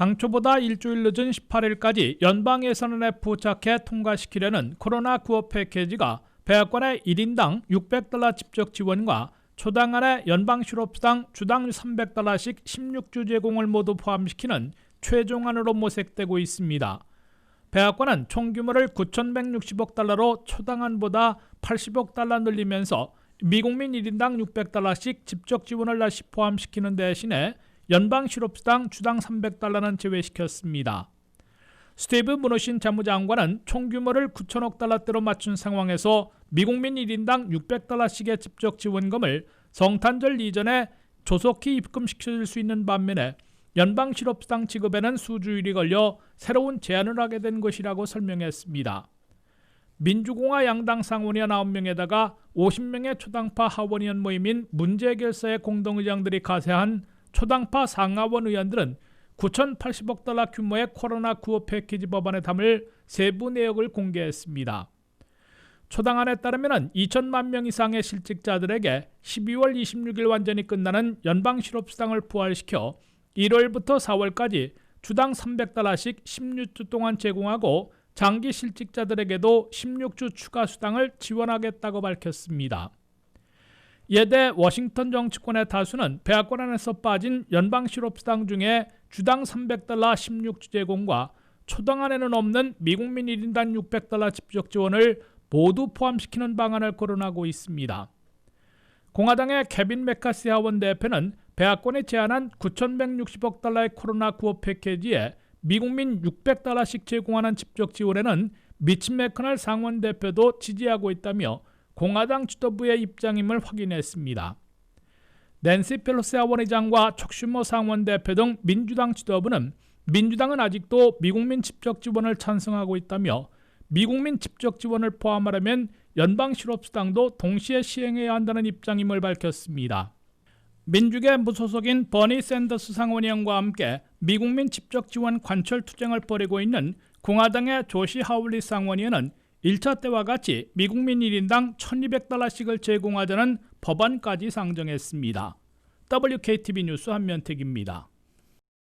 당초보다 일주일 늦은 18일까지 연방 예산안에 포착해 통과시키려는 코로나 구호 패키지가 배악관의 1인당 600달러 직접 지원과 초당안의 연방 실업수당 주당 300달러씩 16주 제공을 모두 포함시키는 최종안으로 모색되고 있습니다. 배악관은 총 규모를 9,160억 달러로 초당안보다 80억 달러 늘리면서 미국민 1인당 600달러씩 직접 지원을 다시 포함시키는 대신에 연방 실업수당 주당 300달러는 제외시켰습니다. 스티브 무노신 재무장관은 총 규모를 9천억 달러대로 맞춘 상황에서 미국민 1인당 600달러씩의 직접 지원금을 성탄절 이전에 조속히 입금시킬 수 있는 반면에 연방 실업수당 지급에는 수주일이 걸려 새로운 제안을 하게 된 것이라고 설명했습니다. 민주공화 양당 상원의원 9명에다가 50명의 초당파 하원의원 모임인 문제결사의 공동의장들이 가세한 초당파 상하원 의원들은 9,080억 달러 규모의 코로나 구호 패키지 법안에 담을 세부 내역을 공개했습니다. 초당안에 따르면 2천만 명 이상의 실직자들에게 12월 26일 완전히 끝나는 연방 실업수당을 부활시켜 1월부터 4월까지 주당 300달러씩 16주 동안 제공하고 장기 실직자들에게도 16주 추가 수당을 지원하겠다고 밝혔습니다. 예대 워싱턴 정치권의 다수는 배악권 안에서 빠진 연방 실업수당 중에 주당 300달러 16주 제공과 초당 안에는 없는 미국민 1인당 600달러 집적 지원을 모두 포함시키는 방안을 거론하고 있습니다. 공화당의 케빈 메카시 하원 대표는 배악권이 제안한 9,160억 달러의 코로나 구호 패키지에 미국민 600달러씩 제공하는 집적 지원에는 미치 메커널 상원 대표도 지지하고 있다며 공화당 지도부의 입장임을 확인했습니다. 낸시 펠로시 하원의장과 척슈머 상원 대표 등 민주당 지도부는 민주당은 아직도 미국민 집적 지원을 찬성하고 있다며 미국민 집적 지원을 포함하려면 연방 실업수당도 동시에 시행해야 한다는 입장임을 밝혔습니다. 민주계 무소속인 버니 샌더스 상원의원과 함께 미국민 집적 지원 관철 투쟁을 벌이고 있는 공화당의 조시 하울리 상원의원은 1차 때와 같이 미국민 1인당 1200달러씩을 제공하자는 법안까지 상정했습니다. WKTV 뉴스 한면택입니다.